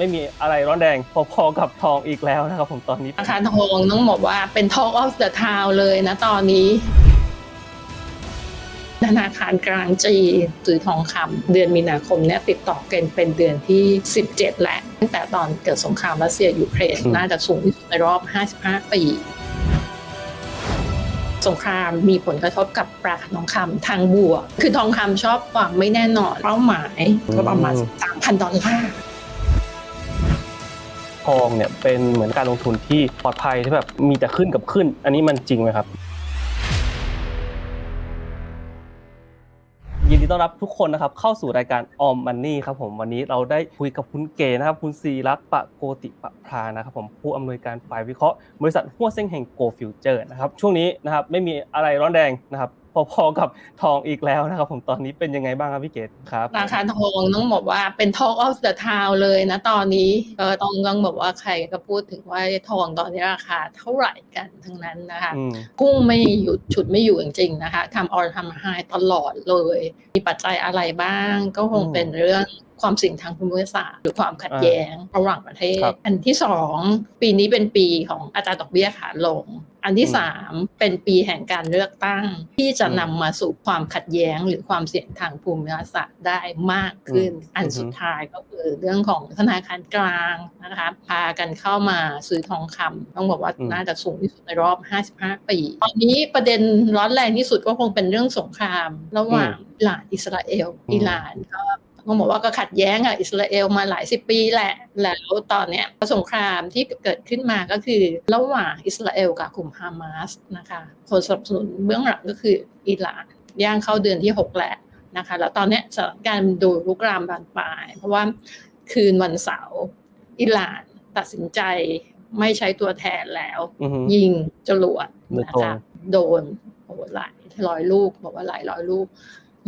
ไม่มีอะไรร้อนแรงพอๆกับทองอีกแล้วนะครับผมตอนนี้ราคาทองต้องบอกว่าเป็น Talk of the Town เลยนะตอนนี้ ธนาคารกลางจีนซื้อทองคำเดือนมีนาคมเนี่ยติดต่อกันเป็นเดือนที่ 17 แหละ ตั้งแต่ตอนเกิดสงครามรัสเซียยูเครนอืมน่าจะสูงที่สุดในรอบ 55 ปีสงครามมีผลกระทบกับราคาทองคำทางบวก คือทองคำชอบความไม่แน่นอนเป้าหมายก็ประมาณ3,000ดอลลาร์ ทองเนี่ยเป็นเหมือนการลงทุนที่ปลอดภัยที่แบบมีแต่ขึ้นกับขึ้น อันนี้มันจริงไหมครับ ยินดีต้อนรับทุกคนนะครับเข้าสู่รายการออมมันนี่ครับผมวันนี้เราได้คุยกับคุณเก๋นะครับคุณซีรักปะโกติปะพรานะครับผมผู้อำนวยการฝ่ายวิเคราะห์บริษัทหัวเส้งแห่งโกฟิวเจอร์นะครับช่วงนี้นะครับไม่มีอะไรร้อนแรงนะครับ พอๆกับทองอีกแล้วนะครับ ผมตอนนี้เป็นยังไงบ้างครับพี่เก๋ครับราคาทองต้องบอกว่าเป็น Talk of the Town เลยนะตอนนี้เออต้องต้องบอกว่าใครก็พูดถึงว่าทองตอนนี้ราคาเท่าไหร่กันทั้งนั้นนะคะอืมกุ้งไม่หยุดฉุดไม่อยู่จริงๆนะคะทำออทำไฮตลอดเลย มีปัจจัยอะไรบ้างก็คงอืมเป็นเรื่องความสิ่งทางภูมิศาสตร์หรือความขัดแย้งระหว่างประเทศครับอันที่สองปีนี้เป็นปีของอัตราดอกเบี้ยขาลง อันที่อืมสามเป็นปีแห่งการเลือกตั้ง ที่จะอืมนำมาสู่ความขัดแย้งหรือความเสี่ยงทางภูมิศาสตร์ได้มากขึ้นอืมอันสุดท้ายก็คือเรื่องของธนาคารกลางนะคะพากันเข้ามาซื้อทองคำต้องบอกว่าอืมน่าจะสูงที่สุดในรอบ 55 ปี ตอนนี้ประเด็นร้อนแรงที่สุดก็คงเป็นเรื่องสงคราม ระหว่างอิหร่านอิสราเอลอืมอิหร่านก็ ต้องบอกว่าก็ขัดแย้งกับอิสราเอลมาหลายสิบปีแหละ แล้วตอนเนี้ยสงครามที่เกิดขึ้นมาก็คือ ระหว่างอิสราเอลกับกลุ่มฮามาสนะคะคนสนับสนุนเบื้องหลังก็คืออิหร่านย่างเข้าเดือนที่ 6 แหละนะคะแล้วตอนเนี้ยสถานการณ์ดูลุกรามบานปลาย เพราะว่าคืนวันเสาร์อิหร่านตัดสินใจไม่ใช้ตัวแทนแล้วอือฮึยิงจรวดโดยนะตรงคะโดนโอ้โหหลายร้อยลูกบอกว่าหลายร้อยลูก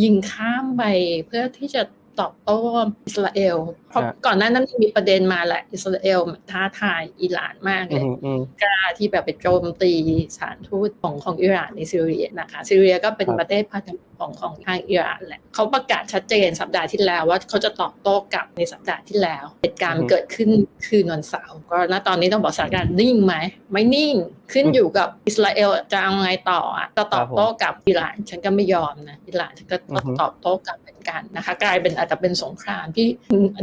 ยิงข้ามไปเพื่อที่จะ ตอบโต้อิสราเอล เพราะครับก่อนหน้านั้นมีประเด็นมาแหละ อิสราเอลท้าทายอิหร่านมากอืเลยมอืมกล้าที่แบบไปโจมตีสถานทูตของของอิหร่านในซีเรียนะคะซีเรียก็เป็นครับประเทศพันธมิตรของของทางอิหร่านแหละเขาประกาศชัดเจนสัปดาห์ที่แล้วว่าเขาจะตอบโต้กลับในสัปดาห์ที่แล้ว เหตุการณ์มันเกิดขึ้นคืนวันเสาร์ก็ณตอนนี้ต้องบอกสถานการณ์นิ่งไหมไม่นิ่งขึ้นอยู่กับอิสราเอลจะเอาไงต่ออะจะตอบโต้กับอิหร่าน ฉันก็ไม่ยอมนะอิหร่านฉันก็อือฮึตอบโต้กลับเหมือน กันนะคะ กลายเป็นอาจจะเป็นสงครามที่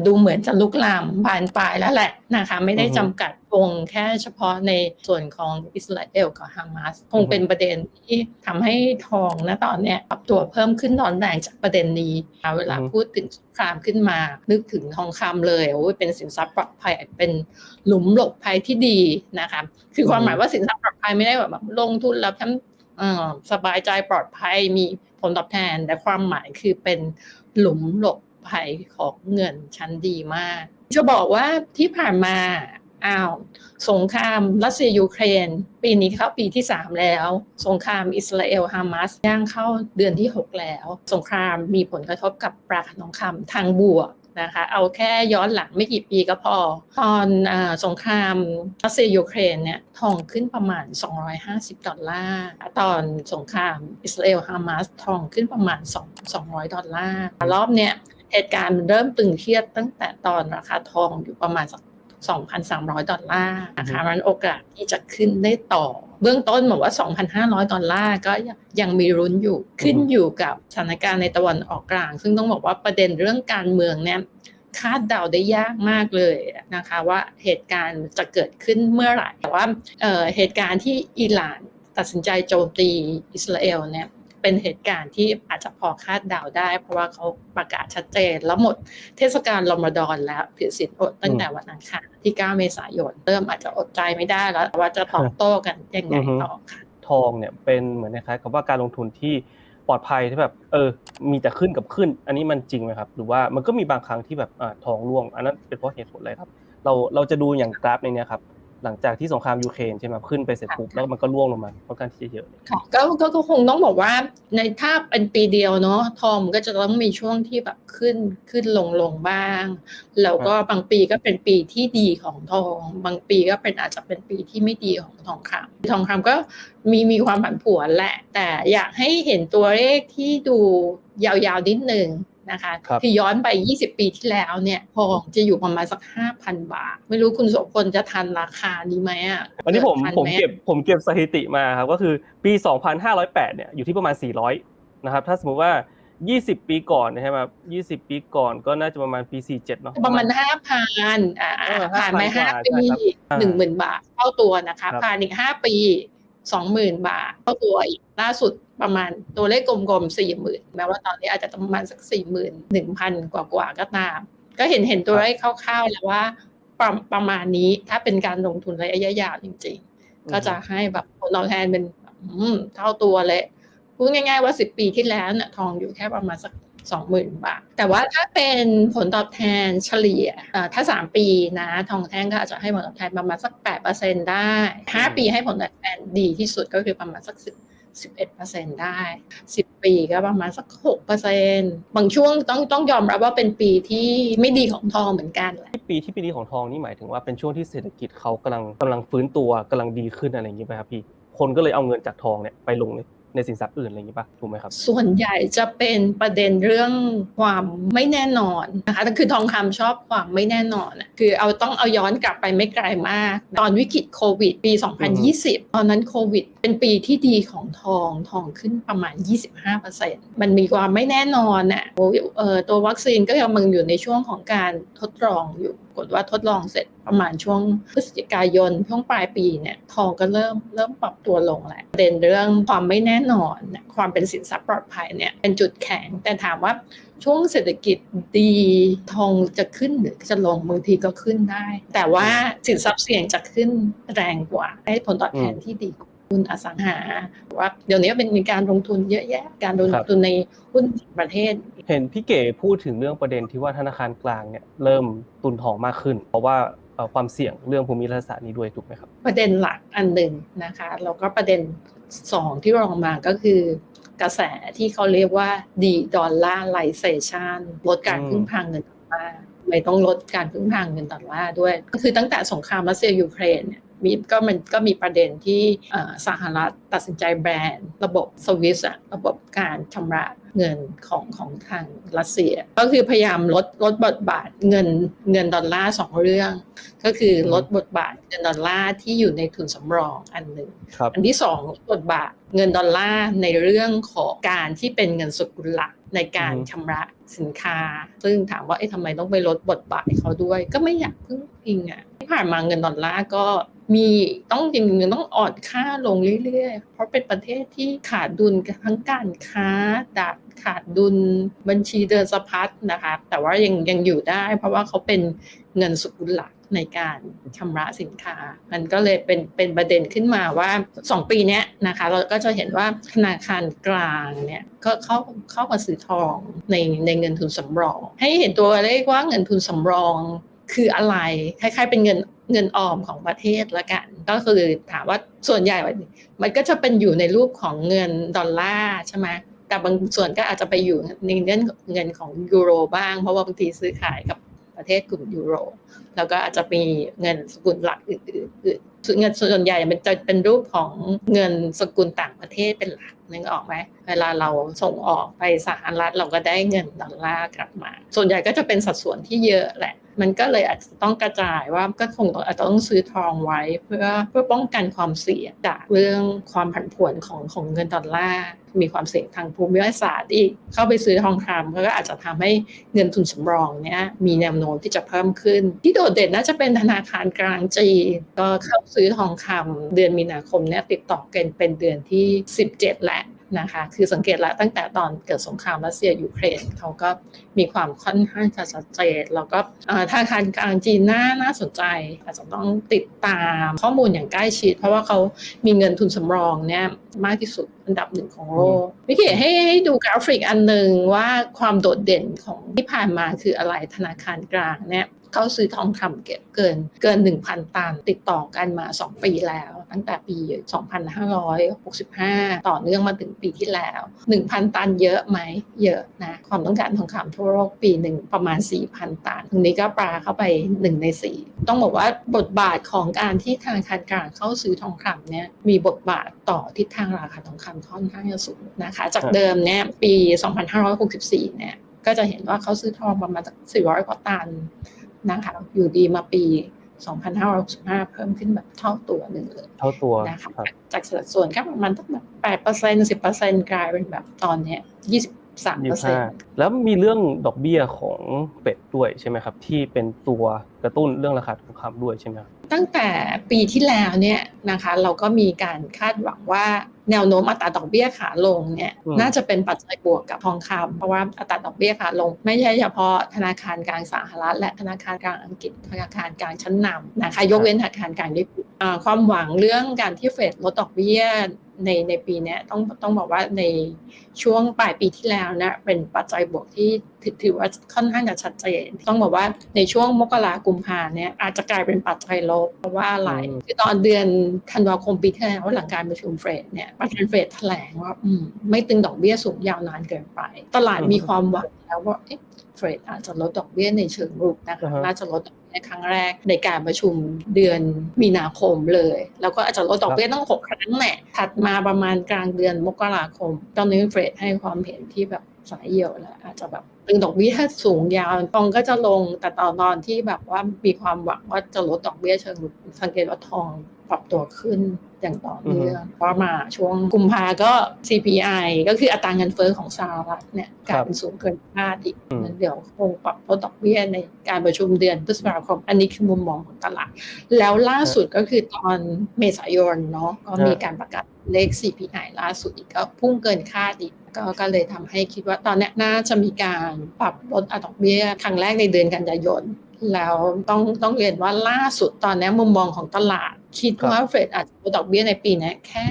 ดูเหมือนจะลุกลามบานปลายแล้วแหละนะคะ ไม่ได้อือฮึจำกัดวงแค่เฉพาะในส่วนของอิสราเอลกับฮามาสคงเป็นประเด็นที่ทำให้ทองนะตอนเนี้ยปรับตัวเพิ่มขึ้นร้อนแรงจากประเด็นนี้อะเวลาอือฮึพูดถึงสงครามขึ้นมา นึกถึงทองคำเลยโอ้ยเป็นสินทรัพย์ปลอดภัยเป็นหลุมหลบภัยที่ดีนะคะคือความหมายว่าสินทรัพย์ปลอดภัยไม่ได้แบบแบบลงทุนแล้วฉันเอ่อสบายใจปลอดภัยมี ผลตอบแทน แต่ความหมายคือเป็นหลุมหลบภัยของเงินชั้นดีมาก จะบอกว่าที่ผ่านมาอ้าวสงครามรัสเซียยูเครน ปีนี้เข้าปีที่ 3 แล้ว สงครามอิสราเอลฮามาสย่างเข้าเดือนที่ 6 แล้ว สงครามมีผลกระทบกับราคาทองคำทางบวก นะคะ เอาแค่ย้อนหลังไม่กี่ปีก็พอ ตอนอาสงครามรัสเซียยูเครนเนี่ยทองขึ้นประมาณ 250 ดอลลาร์ ตอนสงครามอิสราเอลฮามาสทองขึ้นประมาณ 2 200 ดอลลาร์ รอบเนี้ยเหตุการณ์มันเริ่มตึงเครียดตั้งแต่ตอนราคาทองอยู่ประมาณสัก2,300 ดอลลาร์นะคะมันโอกาสที่จะขึ้นได้ต่อ เบื้องต้นบอกว่า 2,500 ดอลลาร์ก็ยังมีรุ้นอยู่ขึ้นอยู่กับสถานการณ์ในตะวันออกกลาง ซึ่งต้องบอกว่าประเด็นเรื่องการเมืองเนี่ยคาดเดาได้ยากมากเลยนะคะว่าเหตุการณ์จะเกิดขึ้นเมื่อไหร่แต่ว่าเอ่อเหตุการณ์ที่อิหร่านตัดสินใจโจมตีอิสราเอลเนี่ย เป็นเหตุการณ์ที่อาจจะพอคาดเดาได้ เพราะว่าเขาประกาศชัดเจน แล้วหมดเทศกาลรอมฎอนแล้วถือศีลอดตั้งแต่วันอังคารที่ 9 เมษายน เริ่มอาจจะอดใจไม่ได้แล้วว่าจะตอบโต้กันยังไงต่อค่ะทองเนี่ยเป็นเหมือนคล้ายกับว่าการลงทุนที่ปลอดภัยที่แบบเออ มีแต่ขึ้นกับขึ้น อันนี้มันจริงไหมครับ หรือว่ามันก็มีบางครั้งที่แบบอ่าทองร่วง อันนั้นเป็นเพราะเหตุผลอะไรครับ เราเราจะดูอย่างกราฟในนี้ครับ หลังจากที่สงครามยูเครนใช่ไหมขึ้นไปเสร็จปุ๊บแล้วมันก็ร่วงลงมาค่อนข้างที่จะเยอะเลยค่ะก็ก็ก็คงต้องบอกว่าในถ้าเป็นปีเดียวเนาะทองมันก็จะต้องมีช่วงที่แบบขึ้นขึ้นลงลงบ้าง แล้วก็บางปีก็เป็นปีที่ดีของทอง บางปีก็เป็นอาจจะเป็นปีที่ไม่ดีของทองคำทองคำก็มีมีความผันผวนแหละ แต่อยากให้เห็นตัวเลขที่ดูยาวๆนิดหนึ่ง นะคะครับที่ย้อนไป 20 ปีที่แล้วเนี่ยทองจะอยู่ประมาณสัก 5,000 บาท ไม่รู้คุณโสพลจะทันราคานี้ไหมอะวันนี้ผมทันผมไหเก็บผมเก็บสถิติมาครับก็คือปี 2508 เนี่ยอยู่ที่ประมาณ 400 นะครับ ถ้าสมมุติว่า20ปีก่อนนะใช่ไหมครับ20ปีก่อนก็น่าจะประมาณปี47เนาะประมาณห้าพันอ่าเออผ่านไป5,000ห้ากว่าปีใช่ครับอ่าหนึ่งหมื่นบาทเท่าตัวนะคะครับผ่านอีกห้าปีสองหมื่นบาทเท่าตัวอีกล่าสุด ประมาณตัวเลขกลมๆสี่หมื่นแม้ว่าตอนนี้อาจจะประมาณสักสี่หมื่นหนึ่งพันกว่าๆก็ตาม ก็เห็นเห็นตัวเลขคร่าวๆแล้วว่าประประมาณนี้ถ้าเป็นการลงทุนระยะยาวจริง ๆ ก็จะให้แบบผลตอบแทนเป็นอืมเท่าตัวเลยพูดง่ายๆว่าสิบปีที่แล้วเนี่ยทองอยู่แค่ประมาณสักสองหมื่นบาท แต่ว่าถ้าเป็นผลตอบแทนเฉลี่ยเอ่อถ้าสามปีนะทองแท่งก็อาจจะให้ผลตอบแทนประมาณสักแปดเปอร์เซ็นได้ห้าปีให้ผลตอบแทนดีที่สุดก็คือประมาณสักสิบ สิบเอ็ดเปอร์เซ็นได้สิบปีก็ประมาณสักหกเปอร์เซ็นบางช่วงต้องต้องยอมรับว่าเป็นปีที่ไม่ดีของทองเหมือนกันแหละที่ปีที่ปีดีของทองนี่หมายถึงว่าเป็นช่วงที่เศรษฐกิจเขากำลังกำลังฟื้นตัวกำลังดีขึ้นอะไรอย่างนี้ไหมครับพี่ คนก็เลยเอาเงินจากทองเนี่ยไปลงในในสินทรัพย์อื่นอะไรอย่างนี้ป่ะถูกไหมครับ ส่วนใหญ่จะเป็นประเด็นเรื่องความไม่แน่นอนนะคะคือทองคำชอบความไม่แน่นอนอะคือเอาต้องเอาย้อนกลับไปไม่ไกลมาก ตอนวิกฤตโควิดปี 2020 ตอนนั้นโควิด เป็นปีที่ดีของทองทองขึ้นประมาณ 25%มันมีความไม่แน่นอนอะโอ้ยเอ่อตัววัคซีนก็ยังมึงอยู่ในช่วงของการทดลองอยู่กฏว่าทดลองเสร็จประมาณช่วงพฤศจิกายนช่วงปลายปีเนี่ยทองก็เริ่มเริ่มปรับตัวลงแหละประเด็นเรื่องความไม่แน่นอนเนี่ยความเป็นสินทรัพย์ปลอดภัยเนี่ยเป็นจุดแข็ง แต่ถามว่าช่วงเศรษฐกิจดีทองจะขึ้นหรือจะลงบางทีก็ขึ้นได้ แต่ว่าสินทรัพย์เสี่ยงจะขึ้นแรงกว่า ให้ผลตอบแทนที่ดีกว่า หุ้นอสังหาว่าเดี๋ยวนี้เป็นมีการลงทุนเยอะแยะ การลงครับทุนในหุ้นประเทศ เห็นพี่เก๋พูดถึงเรื่องประเด็นที่ว่าธนาคารกลางเนี่ยเริ่มตุนทองมากขึ้น เพราะว่าเอ่อความเสี่ยงเรื่องภูมิรัฐศาสตร์นี้ด้วยถูกไหมครับ ประเด็นหลักอันหนึ่งนะคะแล้วก็ประเด็นสองที่รองมาก็คือกระแสที่เขาเรียกว่าดีดอลลาร์ไลเซชันลดการอืมพึ่งพาเงินดอลลาร์ไม่ต้องลดการพึ่งพาเงินดอลลาร์ด้วย ก็คือตั้งแต่สงครามรัสเซียยูเครนเนี่ย มีก็มันก็มีประเด็นที่เอ่อสหรัฐตัดสินใจแบนระบบสวิสอะระบบการชำระเงินของของทางรัสเซีย ก็คือพยายามลดลดบทบาทเงินเงินดอลลาร์สองเรื่อง ก็คือลดบทบาทเงินดอลลาร์ที่อยู่ในทุนสำรองอันหนึ่งครับอันที่สองลดบทบาทเงินดอลลาร์ในเรื่องของการที่เป็นเงินสกุลหลักในการอือฮึชำระสินค้า ซึ่งถามว่าเอ๊ะทำไมต้องไปลดบทบาทให้เขาด้วย ก็ไม่อยากพึ่งพิงอะ ที่ผ่านมาเงินดอลลาร์ก็มีต้องจริงๆต้องอ่อนค่าลงเรื่อยๆ เพราะเป็นประเทศที่ขาดดุลทั้งการค้าดักขาดดุลบัญชีเดินสะพัดนะคะ แต่ว่ายังยังอยู่ได้ เพราะว่าเขาเป็นเงินสกุลหลักในการชำระสินค้า มันก็เลยเป็นเป็นประเด็นขึ้นมาว่า 2 ปีเนี้ยนะคะ เราก็จะเห็นว่าธนาคารกลางเนี่ยก็เข้าเข้ามาซื้อทองในในเงินทุนสำรอง ให้เห็นตัวเลขว่าเงินทุนสำรอง คืออะไรคล้ายๆเป็นเงินเงินออมของประเทศละกัน ก็คือถามว่าส่วนใหญ่ มันก็จะเป็นอยู่ในรูปของเงินดอลลาร์ใช่ไหมแต่บางส่วนก็อาจจะไปอยู่ในเงินเงินของยูโรบ้าง เพราะว่าบางทีซื้อขายกับประเทศกลุ่มยูโร แล้วก็อาจจะมีเงินสกุลหลักอื่นๆเงินส่วนใหญ่มันจะเป็นรูปของเงินสกุลต่างประเทศเป็นหลักนึกออกไหมเวลาเราส่งออกไปสหรัฐเราก็ได้เงินดอลลาร์กลับมา ส่วนใหญ่ก็จะเป็นสัดส่วนที่เยอะแหละ มันก็เลยอาจจะต้องกระจายว่าก็คงต้องอาจจะต้องซื้อทองไว้ เพื่อเพื่อป้องกันความเสี่ยงจากเรื่องความผันผวนของของเงินดอลลาร์มีความเสี่ยงทางภูมิศาสตร์อีก เข้าไปซื้อทองคำก็อาจจะทำให้เงินทุนสำรองเนี้ยมีแนวโน้มที่จะเพิ่มขึ้น ที่โดดเด่นน่าจะเป็นธนาคารกลางจีนก็เข้าซื้อทองคำเดือนมีนาคมเนี้ยติดต่อกันเป็นเดือนที่ 17แหล้ว นะคะ คือสังเกตแล้วตั้งแต่ตอนเกิดสงครามรัสเซียยูเครนเขาก็มีความค่อนข้างจะชัดเจนแล้วก็ธนาคารกลางจีนน่าน่าสนใจ อาจจะต้องติดตามข้อมูลอย่างใกล้ชิด เพราะว่าเขามีเงินทุนสำรองเนี่ยมากที่สุดอันดับหนึ่งของโลกวิกิให้ให้ดูกราฟิกอันหนึ่งว่าความโดดเด่นของที่ผ่านมาคืออะไรธนาคารกลางเนี่ย เขาซื้อทองคำเก็บเกินเกิน 1,000 ตัน ติดต่อกันมา 2 ปีแล้ว ตั้งแต่ปี 2565 ต่อเนื่องมาถึงปีที่แล้ว 1,000 ตันเยอะไหมเยอะนะความต้องการทองคำทั่วโลกปีหนึ่งประมาณ 4,000 ตันตรงนี้ก็ปลาเข้าไป 1 ใน 4 ต้องบอกว่าบทบาทของการที่ธนาคารกลางเข้าซื้อทองคำเนี่ยมีบทบาทต่อทิศทางราคาทองคำค่อนข้างจะสูงนะคะจากเดิมเนี่ยปี 2564 เนี่ยก็จะเห็นว่าเขาซื้อทองประมาณสัก400 กว่าตัน นะคะอยู่ดีมาปี 2565 เพิ่มขึ้นแบบเท่าตัวหนึ่งเลยเท่าตัวนะคะครับจากสัดส่วนแค่ประมาณตั้งแบบ8% 10%กลายเป็นแบบตอนเนี้ย 23%ยี่ห้าแล้วมีเรื่องดอกเบี้ยของเฟดด้วยใช่ไหมครับ ที่เป็นตัวกระตุ้นเรื่องราคาทองคำด้วยใช่ไหมครับตั้งแต่ปีที่แล้วเนี่ยนะคะ เราก็มีการคาดหวังว่าแนวโน้มอัตราดอกเบี้ยขาลงเนี่ยอืมน่าจะเป็นปัจจัยบวกกับทองคำเพราะว่าอัตราดอกเบี้ยขาลง ไม่ใช่เฉพาะธนาคารกลางสหรัฐและธนาคารกลางอังกฤษธนาคารกลางชั้นนำนะคะยกเว้นธนาคารกลางญี่ปุ่นอ่าความหวังเรื่องการที่เฟดลดดอกเบี้ย ในในปีเนี้ยต้องต้องบอกว่าในช่วงปลายปีที่แล้วเนี่ยเป็นปัจจัยบวกที่ถือถือว่าค่อนข้างจะชัดเจน ต้องบอกว่าในช่วงมกรากุมภาเนี่ยอาจจะกลายเป็นปัจจัยลบเพราะว่าอะไรอืมคือตอนเดือนธันวาคมปีที่แล้วหลังการประชุมเฟดเนี่ยประธานเฟดแถลงว่าอืมไม่ตึงดอกเบี้ยสูงยาวนานเกินไป ตลาดมีความหวังแล้วว่า เอ๊ะเฟดอาจจะลดดอกเบี้ยในเชิงรุกนะคะอ่าฮะน่าจะลดดอกเบี้ยครั้งแรกในการประชุมเดือนมีนาคมเลย แล้วก็อาจจะลดดอกเบี้ยตั้งหกครั้งแหละถัดมาประมาณกลางเดือนมกราคม ตอนนี้เฟดให้ความเห็นที่แบบสายเหี่ยวแล้วอาจจะแบบตึงดอกเบี้ยสูงยาวทองก็จะลงแต่ตอนตอนที่แบบว่ามีความหวังว่าจะลดดอกเบี้ยเชิงรุกสังเกตว่าทอง ปรับตัวขึ้นอย่างต่อเนื่องเพราะมาช่วงกุมภาก็ CPI ก็คืออัตราเงินเฟ้อของสหรัฐเนี่ยกลายเป็นสูงเกินคาดอีกอืมงั้นเดี๋ยวคงปรับลดดอกเบี้ยในการประชุมเดือนพฤษภาคมอันนี้คือมุมมองของตลาด แล้วล่าสุดก็คือตอนเมษายนเนาะก็มีการประกาศเลข CPI ล่าสุดอีกก็พุ่งเกินคาดอีกก็ก็เลยทำให้คิดว่าตอนเนี้ยน่าจะมีการปรับลดอัตราดอกเบี้ยครั้งแรกในเดือนกันยายน แล้วต้องต้องเรียนว่าล่าสุดตอนนี้มุมมองของตลาด คิดว่าเฟดอาจจะลดดอกเบี้ยในปีนี้แค่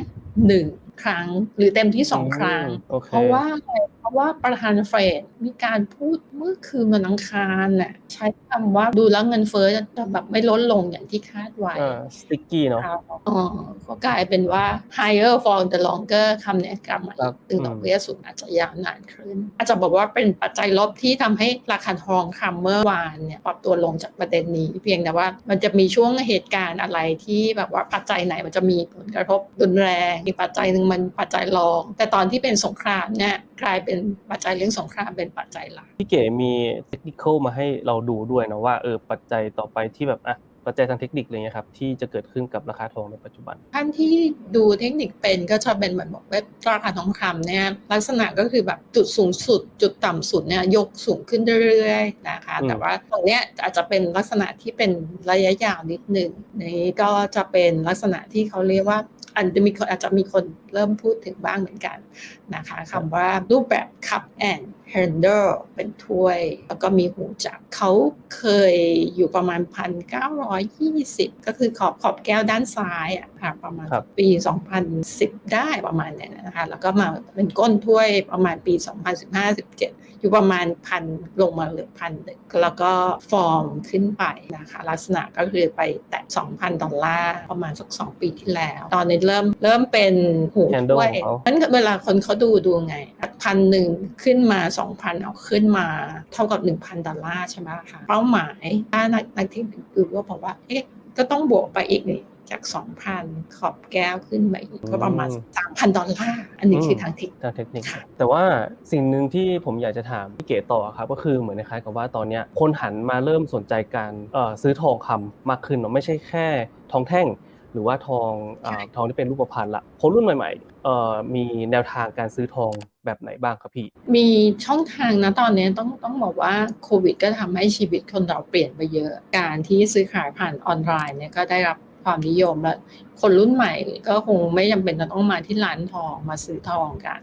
หนึ่งครั้งหรือเต็มที่สองครั้งโอเคเพราะว่าอะไรเพราะว่าประธานเฟดมีการพูดเมื่อคืนวันอังคารน่ะใช้คำว่าดูแล้วเงินเฟ้อจะแบบไม่ลดลงอย่างที่คาดไว้อ่าสติกกี้เนาะครับอ๋อก็กลายเป็นว่า higher for the longer คำเนี้ยกลับมาครัอีบกตึงดอกเบี้ยสูงอาจจะยาวนานขึ้น อาจจะบอกว่าเป็นปัจจัยลบที่ทำให้ราคาทองคำเมื่อวานเนี่ยปรับตัวลงจากประเด็นนี้ เพียงแต่ว่ามันจะมีช่วงเหตุการณ์อะไรที่แบบว่าปัจจัยไหนมันจะมีผลกระทบรุนแรงอีกปัจจัยหนึ่งมันปัจจัยรอง แต่ตอนที่เป็นสงครามเนี่ยกลายเป็นปัจจัยเรื่องสงครามเป็นปัจจัยหลักพี่เก๋มีเทคนิคมาให้เราดูด้วยนะว่าเออปัจจัยต่อไปที่แบบอะปัจจัยทางเทคนิคอะไรเงี้ยครับที่จะเกิดขึ้นกับราคาทองในปัจจุบัน ท่านที่ดูเทคนิคเป็นก็จะเป็นเหมือนบอกว่าราคาทองคำเนี่ยลักษณะก็คือแบบจุดสูงสุด จุดต่ำสุดเนี่ยยกสูงขึ้นเรื่อยๆนะคะอืมแต่ว่าตรงเนี้ยอาจจะเป็นลักษณะที่เป็นระยะยาวนิดหนึ่งนี้ก็จะเป็นลักษณะที่เขาเรียกว่า อันจะมีคนอาจจะมีคนเริ่มพูดถึงบ้างเหมือนกันนะคะคำว่ารูปแบบ cup and handle เป็นถ้วย แล้วก็มีหูจับเขาเคยอยู่ประมาณ 1,920 ก็คือขอบขอบแก้วด้านซ้ายอะค่ะประมาณครับปี 2010 ได้ประมาณเนี้ยนะคะแล้วก็มาเป็นก้นถ้วยประมาณปี 2015-17 อยู่ประมาณพันลงมาเหลือพันหนึ่งแล้วก็ฟอร์มขึ้นไปนะคะลักษณะก็คือไปแตะ 2,000 ดอลลาร์ประมาณสัก 2 ปีที่แล้ว ตอนนี้เริ่มเริ่มเป็นหู Handle ถ้วยของเขานั้นเวลาคนเขาดูดูไงพันหนึ่งขึ้นมา2,000 เอาขึ้นมาเท่ากับ 1,000 ดอลลาร์ใช่ไหมคะเป้าหมายถ้านักนักเทคนิคอื่นก็บอกว่าเอ๊ะก็ต้องบวกไปอีกนี่จาก 2,000 ขอบแก้วขึ้นมาอีกก็ประมาณ 3,000 ดอลลาร์ อันนี้คือทางเทคนิคทางเทคนิคค่ะแต่ว่าสิ่งหนึ่งที่ผมอยากจะถามพี่เก๋ต่อครับ ก็คือเหมือนคล้ายๆกับว่าตอนเนี้ยคนหันมาเริ่มสนใจการเอ่อซื้อทองคำมากขึ้นเนาะไม่ใช่แค่ทองแท่ง หรือว่าทองเอ่อทองที่เป็นรูปพรรณละคนรุ่นใหม่ๆเอ่อมีแนวทางการซื้อทองแบบไหนบ้างครับพี่ มีช่องทางนะตอนนี้ต้องต้องบอกว่าโควิด ก็ทำให้ชีวิตคนเราเปลี่ยนไปเยอะ การที่ซื้อขายผ่านออนไลน์เนี่ยก็ได้รับความนิยมและคนรุ่นใหม่ก็คงไม่จำเป็นจะต้องมาที่ร้านทองมาซื้อทองกัน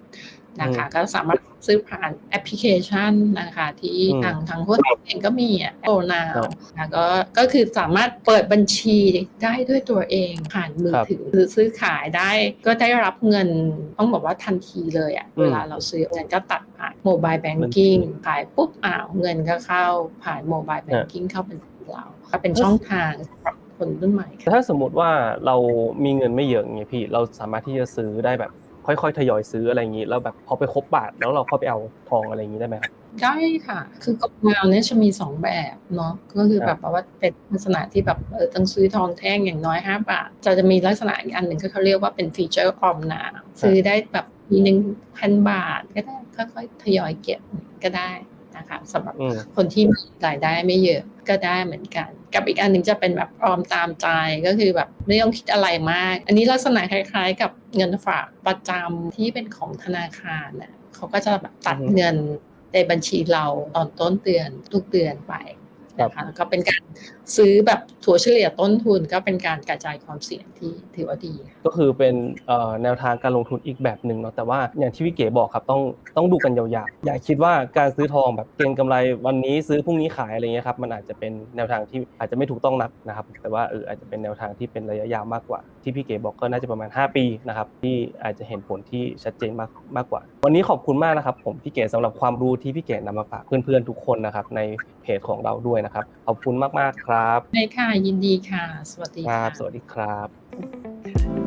นะคะก็สามารถซื้อผ่านแอปพลิเคชันนะคะที่อืมทางทางหุ้นเองก็มีอะโอนาวครับนะก็ก็คือสามารถเปิดบัญชีได้ด้วยตัวเองผ่านมือครับถือหรือซื้อขายได้ก็ได้รับเงินต้องบอกว่าทันทีเลยอะอืมเวลาเราซื้อเงินก็ตัดผ่านโมบายแบงกิ้งบัญชีขายปุ๊บอ้าวเงินก็เข้าผ่านโมบายแบงกิ้งเข้าเป็นของเราก็เป็นช่องทางสำหรับคนรุ่นใหม่แต่ถ้าสมมติว่าเรามีเงินไม่เยอะอย่างเงี้ยพี่เราสามารถที่จะซื้อได้แบบ ค่อยๆทยอยซื้ออะไรอย่างนี้แล้วแบบพอไปครบบาทแล้วเราเข้าไปเอาทองอะไรอย่างนี้ได้ไหมครับได้ค่ะ คือกบเงาเนี่ยจะมีสองแบบเนาะก็คือแบบว่าเป็นลักษณะที่แบบเออต้องซื้อทองแท่งอย่างน้อย5บาทจะจะมีลักษณะอีกอันหนึ่งก็เขาเรียกว่าเป็นฟีเจอร์ออมนาซื้อได้แบบมีหนึ่งพันบาทก็ได้ค่อยๆทยอยเก็บก็ได้ นะคะสำหรับอืมคนที่มีรายได้ไม่เยอะก็ได้เหมือนกัน กับอีกอันหนึ่งจะเป็นแบบออมตามใจก็คือแบบไม่ต้องคิดอะไรมาก อันนี้ลักษณะคล้ายๆ กับเงินฝากประจำที่เป็นของธนาคารน่ะเขาก็จะแบบตัดอือฮึเงินในบัญชีเราตอนต้นเดือนทุกเดือนไป นะคะแล้วก็เป็นการซื้อแบบถัวเฉลี่ยต้นทุนก็เป็นการกระจายความเสี่ยงที่ถือว่าดี ก็คือเป็นเอ่อแนวทางการลงทุนอีกแบบหนึ่งเนาะแต่ว่าอย่างที่พี่เก๋บอกครับต้องต้องดูกันยาวๆอย่าคิดว่าการซื้อทองแบบเก็งกำไรวันนี้ซื้อพรุ่งนี้ขายอะไรเงี้ยครับมันอาจจะเป็นแนวทางที่อาจจะไม่ถูกต้องนักนะครับ แต่ว่าเอออาจจะเป็นแนวทางที่เป็นระยะยาวมากกว่า ที่พี่เก๋บอกก็น่าจะประมาณ 5 ปีนะครับที่อาจจะเห็นผลที่ชัดเจนมากมากกว่า วันนี้ขอบคุณมากนะครับผมพี่เก๋สำหรับความรู้ที่พี่เก๋นำมาฝากเพื่อนๆทุกคนนะครับในเพ จของเราด้วยนะครับ ขอบคุณมาก ๆ ครับในค่ะ ยินดีค่ะ สวัสดีครัค่ะบสวัสดีครับค่ะ